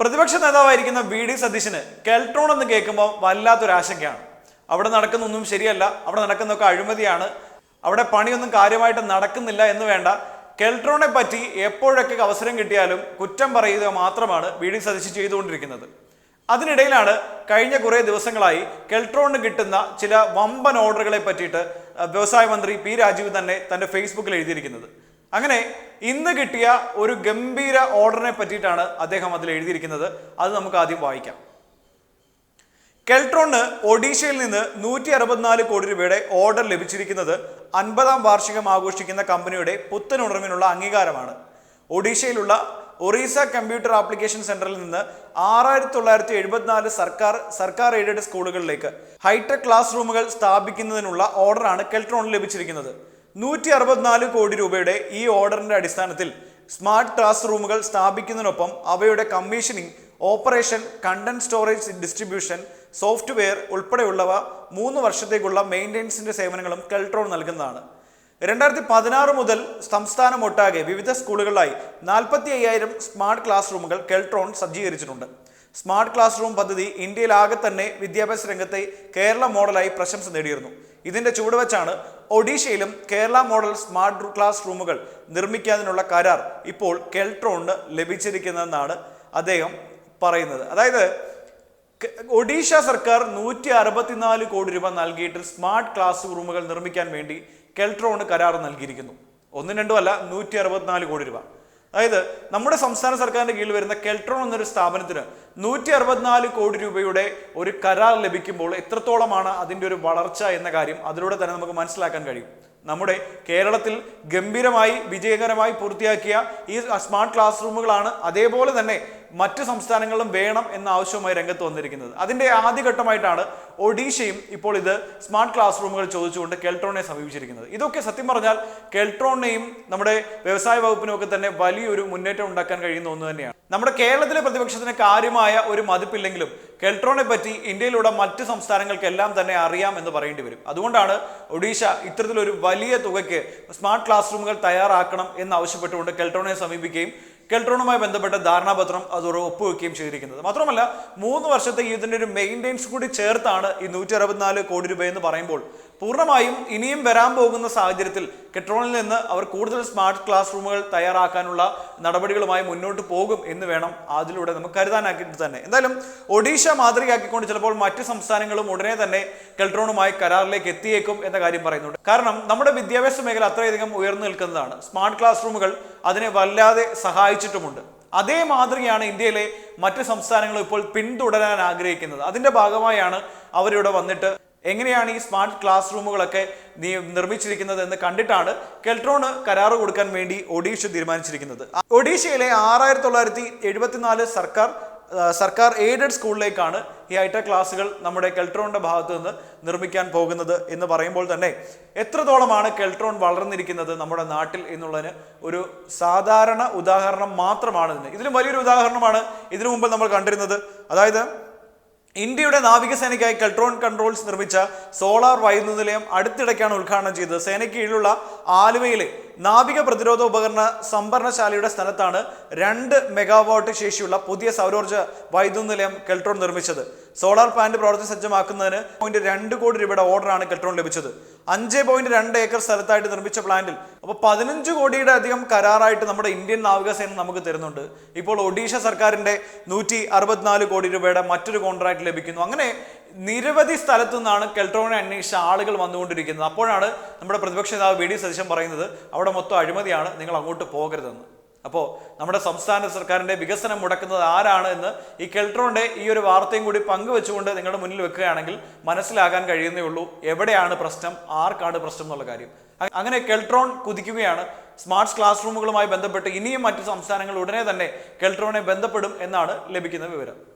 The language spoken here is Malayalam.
പ്രതിപക്ഷ നേതാവായിരിക്കുന്ന വി ഡി സതീശന് കെൽട്രോൺ എന്ന് കേൾക്കുമ്പോൾ വല്ലാത്തൊരു ആശങ്കയാണ്. അവിടെ നടക്കുന്നൊന്നും ശരിയല്ല അവിടെ നടക്കുന്നൊക്കെ അഴിമതിയാണ് അവിടെ പണിയൊന്നും കാര്യമായിട്ട് നടക്കുന്നില്ല എന്ന് വേണ്ട. കെൽട്രോണെ പറ്റി എപ്പോഴൊക്കെ അവസരം കിട്ടിയാലും കുറ്റം പറയുക മാത്രമാണ് വി ഡി സതീശൻ ചെയ്തുകൊണ്ടിരിക്കുന്നത്. അതിനിടയിലാണ് കഴിഞ്ഞ കുറേ ദിവസങ്ങളായി കെൽട്രോണിന് കിട്ടുന്ന ചില വമ്പൻ ഓർഡറുകളെ പറ്റിയിട്ട് വ്യവസായ മന്ത്രി പി രാജീവ് തന്നെ തന്റെ ഫേസ്ബുക്കിൽ എഴുതിയിരിക്കുന്നത്. അങ്ങനെ ഇന്ന് കിട്ടിയ ഒരു ഗംഭീര ഓർഡറിനെ പറ്റിയിട്ടാണ് അദ്ദേഹം അതിൽ എഴുതിയിരിക്കുന്നത്. അത് നമുക്ക് ആദ്യം വായിക്കാം. കെൽട്രോണിന് ഒഡീഷയിൽ നിന്ന് നൂറ്റി അറുപത്തിനാല് കോടി രൂപയുടെ ഓർഡർ ലഭിച്ചിരിക്കുന്നത് അൻപതാം വാർഷികം ആഘോഷിക്കുന്ന കമ്പനിയുടെ പുത്തൻ ഉണർവിനുള്ള അംഗീകാരമാണ്. ഒഡീഷയിലുള്ള ഒറീസ കമ്പ്യൂട്ടർ ആപ്ലിക്കേഷൻ സെന്ററിൽ നിന്ന് ആറായിരത്തി തൊള്ളായിരത്തി എഴുപത്തിനാല് സർക്കാർ സർക്കാർ എയ്ഡഡ് സ്കൂളുകളിലേക്ക് ഹൈടെക് ക്ലാസ് റൂമുകൾ സ്ഥാപിക്കുന്നതിനുള്ള ഓർഡറാണ് കെൽട്രോണിന് ലഭിച്ചിരിക്കുന്നത്. നൂറ്റി അറുപത്തിനാല് കോടി രൂപയുടെ ഈ ഓർഡറിന്റെ അടിസ്ഥാനത്തിൽ സ്മാർട്ട് ക്ലാസ് റൂമുകൾ സ്ഥാപിക്കുന്നതിനൊപ്പം അവയുടെ commissioning operation content storage distribution software ഉൾപ്പെടെയുള്ളവ മൂന്ന് വർഷത്തേക്കുള്ള മെയിന്റെനൻസിന്റെ സേവനങ്ങളും കെൽട്രോൺ നൽകുന്നതാണ്. രണ്ടായിരത്തി പതിനാറ് മുതൽ സംസ്ഥാനമൊട്ടാകെ വിവിധ സ്കൂളുകളിലായി നാൽപ്പത്തി അയ്യായിരം സ്മാർട്ട് ക്ലാസ് റൂമുകൾ കെൽട്രോൺ സജ്ജീകരിച്ചിട്ടുണ്ട്. സ്മാർട്ട് ക്ലാസ് റൂം പദ്ധതി ഇന്ത്യയിലാകെ തന്നെ വിദ്യാഭ്യാസ രംഗത്തെ കേരള മോഡലായി പ്രശംസ നേടിയിരുന്നു. ഇതിന്റെ ചുവടുവെച്ചാണ് ഒഡീഷയിലും കേരള മോഡൽ സ്മാർട്ട് ക്ലാസ് റൂമുകൾ നിർമ്മിക്കാതിനുള്ള കരാർ ഇപ്പോൾ കെൽട്രോണിന് ലഭിച്ചിരിക്കുന്നതെന്നാണ് അദ്ദേഹം പറയുന്നത്. അതായത് ഒഡീഷ സർക്കാർ നൂറ്റി അറുപത്തിനാല് കോടി രൂപ നൽകിയിട്ട് സ്മാർട്ട് ക്ലാസ് റൂമുകൾ നിർമ്മിക്കാൻ വേണ്ടി കെൽട്രോണ് കരാർ നൽകിയിരിക്കുന്നു. ഒന്നും രണ്ടും അല്ല നൂറ്റി അറുപത്തിനാല് കോടി രൂപ. അതായത് നമ്മുടെ സംസ്ഥാന സർക്കാരിന്റെ കീഴിൽ വരുന്ന കെൽട്രോൺ എന്നൊരു സ്ഥാപനത്തിന് നൂറ്റി അറുപത്തിനാല് കോടി രൂപയുടെ ഒരു കരാർ ലഭിക്കുമ്പോൾ എത്രത്തോളമാണ് അതിന്റെ ഒരു വളർച്ച എന്ന കാര്യം അതിലൂടെ തന്നെ നമുക്ക് മനസ്സിലാക്കാൻ കഴിയും. നമ്മുടെ കേരളത്തിൽ ഗംഭീരമായി വിജയകരമായി പൂർത്തിയാക്കിയ ഈ സ്മാർട്ട് ക്ലാസ് റൂമുകളാണ് അതേപോലെ തന്നെ മറ്റ് സംസ്ഥാനങ്ങളിലും വേണം എന്ന ആവശ്യവുമായി രംഗത്ത് വന്നിരിക്കുന്നത്. അതിന്റെ ആദ്യഘട്ടമായിട്ടാണ് ഒഡീഷയും ഇപ്പോൾ ഇത് സ്മാർട്ട് ക്ലാസ് റൂമുകൾ ചോദിച്ചുകൊണ്ട് കെൽട്രോണിനെ സമീപിച്ചിരിക്കുന്നത്. ഇതൊക്കെ സത്യം പറഞ്ഞാൽ കെൽട്രോണിനെയും നമ്മുടെ വ്യവസായ വകുപ്പിനും ഒക്കെ തന്നെ വലിയൊരു മുന്നേറ്റം ഉണ്ടാക്കാൻ കഴിയുന്ന ഒന്ന് തന്നെയാണ്. നമ്മുടെ കേരളത്തിലെ പ്രതിപക്ഷത്തിന് കാര്യമായ ഒരു മതിപ്പില്ലെങ്കിലും കെൽട്രോണെ പറ്റി ഇന്ത്യയിലുള്ള മറ്റ് സംസ്ഥാനങ്ങൾക്കെല്ലാം തന്നെ അറിയാം എന്ന് പറയേണ്ടി വരും. അതുകൊണ്ടാണ് ഒഡീഷ ഇത്തരത്തിലൊരു വലിയ തുകയ്ക്ക് സ്മാർട്ട് ക്ലാസ് റൂമുകൾ തയ്യാറാക്കണം എന്നാവശ്യപ്പെട്ടുകൊണ്ട് കെൽട്രോണെ സമീപിക്കുകയും കെൽട്രോണുമായി ബന്ധപ്പെട്ട ധാരണാപത്രം അതോടെ ഒപ്പുവെക്കുകയും ചെയ്തിരിക്കുന്നത്. മാത്രമല്ല മൂന്ന് വർഷത്തെ ഇതിന്റെ ഒരു മെയിന്റെനൻസ് കൂടി ചേർത്താണ് ഈ നൂറ്റി അറുപത്തിനാല് കോടി രൂപയെന്ന് പറയുമ്പോൾ പൂർണമായും ഇനിയും വരാൻ പോകുന്ന സാഹചര്യത്തിൽ കെട്രോണിൽ നിന്ന് അവർ കൂടുതൽ സ്മാർട്ട് ക്ലാസ് റൂമുകൾ തയ്യാറാക്കാനുള്ള നടപടികളുമായി മുന്നോട്ട് പോകും എന്ന് വേണം അതിലൂടെ നമുക്ക് കരുതാനാക്കിയിട്ട് തന്നെ. എന്തായാലും ഒഡീഷ മാതൃകയാക്കിക്കൊണ്ട് ചിലപ്പോൾ മറ്റ് സംസ്ഥാനങ്ങളും ഉടനെ തന്നെ കെൽട്രോണുമായി കരാറിലേക്ക് എത്തിയേക്കും എന്ന കാര്യം പറയുന്നുണ്ട്. കാരണം നമ്മുടെ വിദ്യാഭ്യാസ മേഖല അത്രയധികം ഉയർന്നു നിൽക്കുന്നതാണ്. സ്മാർട്ട് ക്ലാസ് റൂമുകൾ അതിനെ വല്ലാതെ സഹായിച്ചിട്ടുമുണ്ട്. അതേ മാതൃകയാണ് ഇന്ത്യയിലെ മറ്റ് സംസ്ഥാനങ്ങളും ഇപ്പോൾ പിന്തുടരാൻ ആഗ്രഹിക്കുന്നത്. അതിന്റെ ഭാഗമായാണ് അവരിവിടെ വന്നിട്ട് എങ്ങനെയാണ് ഈ സ്മാർട്ട് ക്ലാസ് റൂമുകളൊക്കെ നിർമ്മിച്ചിരിക്കുന്നത് എന്ന് കണ്ടിട്ടാണ് കെൽട്രോണ് കരാറ് കൊടുക്കാൻ വേണ്ടി ഒഡീഷ തീരുമാനിച്ചിരിക്കുന്നത്. ഒഡീഷയിലെ ആറായിരത്തി തൊള്ളായിരത്തി എഴുപത്തിനാല് സർക്കാർ സർക്കാർ എയ്ഡഡ് സ്കൂളിലേക്കാണ് ഈ ഹൈടെക് ക്ലാസ്സുകൾ നമ്മുടെ കെൽട്രോണിന്റെ ഭാഗത്തു നിന്ന് നിർമ്മിക്കാൻ പോകുന്നത് എന്ന് പറയുമ്പോൾ തന്നെ എത്രത്തോളമാണ് കെൽട്രോൺ വളർന്നിരിക്കുന്നത് നമ്മുടെ നാട്ടിൽ എന്നുള്ളതിന് ഒരു സാധാരണ ഉദാഹരണം മാത്രമാണ് ഇതിന്. ഇതിലും വലിയൊരു ഉദാഹരണമാണ് ഇതിനു മുമ്പ് നമ്മൾ കണ്ടിരുന്നത്. അതായത് ഇന്ത്യയുടെ നാവികസേനയ്ക്കായി കൾട്രോൺ കൺട്രോൾസ് നിർമ്മിച്ച സോളാർ വൈദ്യുത നിലയം അടുത്തിടയ്ക്കാണ് ഉദ്ഘാടനം ചെയ്തത്. സേനയ്ക്ക് കീഴിലുള്ള ആലുവയിലെ നാവിക പ്രതിരോധ ഉപകരണ സംഭരണശാലയുടെ സ്ഥലത്താണ് രണ്ട് മെഗാവാട്ട് ശേഷിയുള്ള പുതിയ സൗരോർജ വൈദ്യുത നിലയം കെൽട്രോൺ നിർമ്മിച്ചത്. സോളാർ പ്ലാന്റ് പ്രവർത്തി സജ്ജമാക്കുന്നതിന് പോയിന്റ് രണ്ട് കോടി രൂപയുടെ ഓർഡറാണ് കെൽട്രോൺ ലഭിച്ചത്. അഞ്ച് പോയിന്റ് രണ്ട് ഏക്കർ സ്ഥലത്തായിട്ട് നിർമ്മിച്ച പ്ലാന്റിൽ അപ്പോൾ പതിനഞ്ച് കോടിയുടെ അധികം കരാറായിട്ട് നമ്മുടെ ഇന്ത്യൻ നാവികസേന നമുക്ക് തരുന്നുണ്ട്. ഇപ്പോൾ ഒഡീഷ സർക്കാരിന്റെ നൂറ്റി കോടി രൂപയുടെ മറ്റൊരു കോൺട്രാക്ട് ലഭിക്കുന്നു. അങ്ങനെ നിരവധി സ്ഥലത്തു നിന്നാണ് അന്വേഷിച്ച ആളുകൾ വന്നുകൊണ്ടിരിക്കുന്നത്. അപ്പോഴാണ് നമ്മുടെ പ്രതിപക്ഷ നേതാവ് വി ഡി സതീശൻ പറയുന്നത് അവിടെ മൊത്തം അഴിമതിയാണ് നിങ്ങൾ അങ്ങോട്ട് പോകരുതെന്ന്. അപ്പോൾ നമ്മുടെ സംസ്ഥാന സർക്കാരിന്റെ വികസനം മുടക്കുന്നത് ആരാണ് എന്ന് ഈ കെൽട്രോണിന്റെ ഈ ഒരു വാർത്തയും കൂടി പങ്കുവെച്ചുകൊണ്ട് നിങ്ങളുടെ മുന്നിൽ വെക്കുകയാണെങ്കിൽ മനസ്സിലാകാൻ കഴിയുന്നേ ഉള്ളൂ എവിടെയാണ് പ്രശ്നം ആർക്കാണ് പ്രശ്നം എന്നുള്ള കാര്യം. അങ്ങനെ കെൽട്രോൺ കുതിക്കുകയാണ്. സ്മാർട്ട് ക്ലാസ് റൂമുകളുമായി ബന്ധപ്പെട്ട് ഇനിയും മറ്റു സംസ്ഥാനങ്ങൾ ഉടനെ തന്നെ കെൽട്രോണെ ബന്ധപ്പെടും എന്നാണ് ലഭിക്കുന്ന വിവരം.